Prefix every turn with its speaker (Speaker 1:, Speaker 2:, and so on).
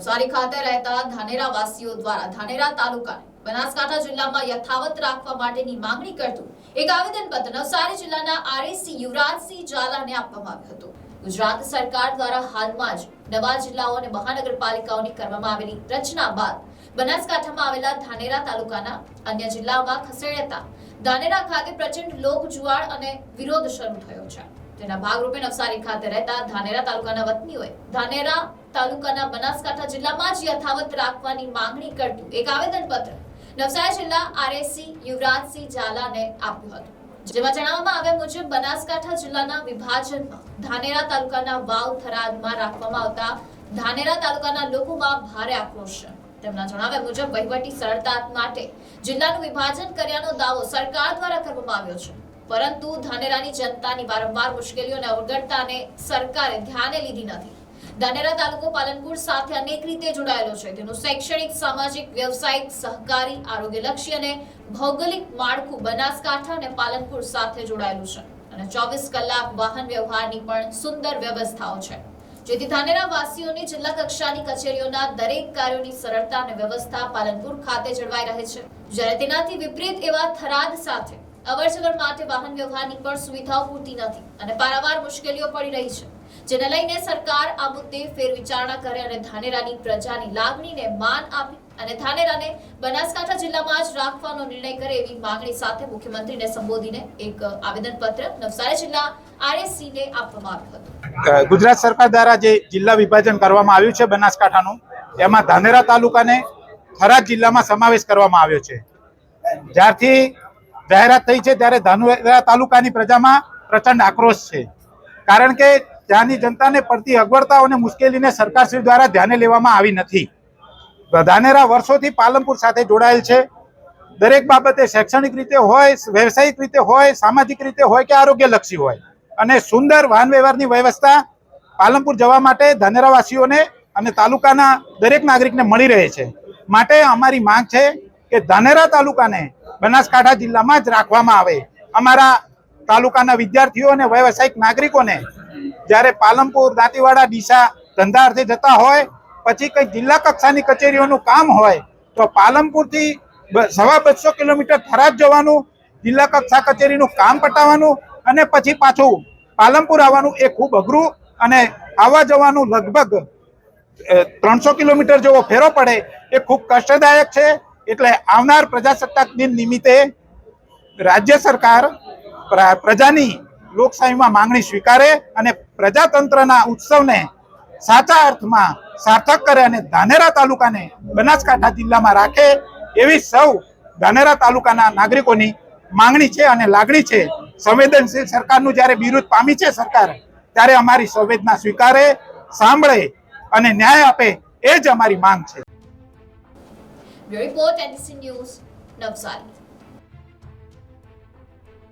Speaker 1: નવસારી ખાતે રહેતા ધાનેરા વાસીઓ દ્વારા ધાનેરા તાલુકાને બનાસકાંઠા જિલ્લામાં યથાવત રાખવા માટેની માંગણી કરતું એક આવેદનપત્ર નવસારી જિલ્લાના આરએસી યુવરાજસિંહ ઝાલાને આપવામાં આવ્યું હતું. ગુજરાત સરકાર દ્વારા હાલમાં જ નવા જિલ્લાઓ અને મહાનગરપાલિકાઓની કરવામાં આવેલી રચના બાદ બનાસકાંઠામાં આવેલા ધાનેરા તાલુકાના અન્ય જિલ્લાઓમાં ખસેડતા ધાનેરા ખાતે પ્રચંડ લોક જુવાળ અને વિરોધ શરૂ થયો છે. તેના ભાગરૂપે નવસારી ખાતે રહેતા ધાનેરા તાલુકાના વતનીઓએ ધાનેરા તાલુકાના બનાસકાંઠા જિલ્લામાં જ યથાવત રાખવાની માંગણી કરતું એક આવેદનપત્ર નવસારી જિલ્લા આરએસસી યુવરાજસિંહ ઝાલાને આપ્યું હતું, જેમાં જણાવવામાં આવ્યા મુજબ બનાસકાંઠા જિલ્લાના વિભાજનમાં ધાનેરા તાલુકાના વાવ થરાદમાં રાખવામાં આવતા ધાનેરા તાલુકાના લોકોમાં ભારે આક્રોશ. તેમના જણાવ્યા મુજબ વહીવટી સરળતા માટે જિલ્લાનું વિભાજન કર્યાનો દાવો સરકાર દ્વારા કરવામાં આવ્યો છે. પરંતુ ધાનેરાની જનતાની વારંવાર મુશ્કેલીઓને અવગણતાને સરકારે ધ્યાને લીધી નથી. ધાનેરા તાલુકો પાલનપુર સાથે અનેક રીતે જોડાયેલો છે. તેનું શૈક્ષણિક, સામાજિક, વ્યવસાયિક, સહકારી, આરોગ્યલક્ષી અને ભૌગોલિક માળખું બનાસકાંઠા અને પાલનપુર સાથે જોડાયેલું છે. અને ચોવીસ કલાક વાહન વ્યવહારની પણ સુંદર વ્યવસ્થાઓ છે. જેથી ધાનેરા વાસીઓની જિલ્લા કક્ષાની કચેરીઓના દરેક કાર્યોની સરળતા અને વ્યવસ્થા પાલનપુર ખાતે જળવાઈ રહે છે. જ્યારે તેનાથી વિપરીત એવા થરાદ સાથે અવરજવર માટે વાહન વ્યવહારની પણ સુવિધાઓ પૂરતી નથી અને પારાવાર મુશ્કેલીઓ પડી રહી છે. જેને લઈને સરકાર આ મુદ્દે ફેરવિચારણા કરે અને ધાનેરાની પ્રજાની લાગણીને માન આપી અને ધાનેરાને બનાસકાંઠા જિલ્લામાં જ રાખવાનો નિર્ણય કરે એવી માંગણી સાથે મુખ્યમંત્રીને સંબોધીને એક આવેદનપત્ર નવસારી જિલ્લા આરએસસીને આપવામાં આવ્યું હતું.
Speaker 2: ગુજરાત સરકાર દ્વારા જે જિલ્લા વિભાજન કરવામાં આવ્યું છે બનાસકાંઠાનું, એમાં ધાનેરા તાલુકાને થરાદ જિલ્લામાં સમાવેશ કરવામાં આવ્યો છે. જ્યારથી જાહેરાત થઈ છે, ત્યારે ધાનેરા તાલુકાની પ્રજામાં પ્રચંડ આક્રોશ છે. કારણ કે ત્યાંની જનતાને પડતી અગવડતાઓ અને મુશ્કેલીને સરકારશ્રી દ્વારા ધ્યાને લેવામાં આવી નથી. ધાનેરા વર્ષોથી પાલનપુર સાથે જોડાયેલ છે. દરેક બાબતે શૈક્ષણિક રીતે હોય, વ્યવસાયિક રીતે હોય, સામાજિક રીતે હોય કે આરોગ્યલક્ષી હોય. અને સુંદર વાહન વ્યવહારની વ્યવસ્થા પાલનપુર જવા માટે ધાનેરાવાસીઓને અને તાલુકાના દરેક નાગરિકને મળી રહે છે. માટે અમારી માંગ છે કે ધાનેરા તાલુકાને બનાસકાંઠા જિલ્લામાં જ રાખવામાં આવે. અમારા તાલુકાના વિદ્યાર્થીઓ અને વ્યવસાયિક નાગરિકોને જ્યારે પાલનપુર, દાંતીવાડા, ડીસા ધંધા અર્થે જતા હોય, પછી કઈ જિલ્લા કક્ષાની કચેરીઓનું કામ હોય, તો પાલનપુરથી સવા બસો કિલોમીટર થરાદ જવાનું, જિલ્લા કક્ષા કચેરીનું કામ પટાવવાનું અને પછી પાછું પાલનપુર આવવાનું એ ખૂબ અઘરું અને આવવા જવાનું લગભગ ત્રણસો કિલોમીટર જેવો ફેરો પડે એ ખૂબ કષ્ટદાયક છે. એટલે આવનાર પ્રજાસત્તાક દિન નિમિત્તે રાજ્ય સરકાર, પ્ર- પ્રજાની લોકશાહીમાં માંગણી સ્વીકારે અને પ્રજાતંત્રના ઉત્સવને સાચા અર્થમાં સાર્થક કરે અને ધાનેરા તાલુકાને બનાસકાંઠા જિલ્લામાં રાખે એવી સૌ ધાનેરા તાલુકાના નાગરિકોની માંગણી છે અને લાગણી છે. સંવેદનશીલ સરકારનું જ્યારે વિરુદ્ધ પામી છે સરકાર, ત્યારે અમારી સંવેદના સ્વીકારે, સાંભળે અને ન્યાય આપે એ જ અમારી માંગ છે.
Speaker 1: Report NDC news Navsari.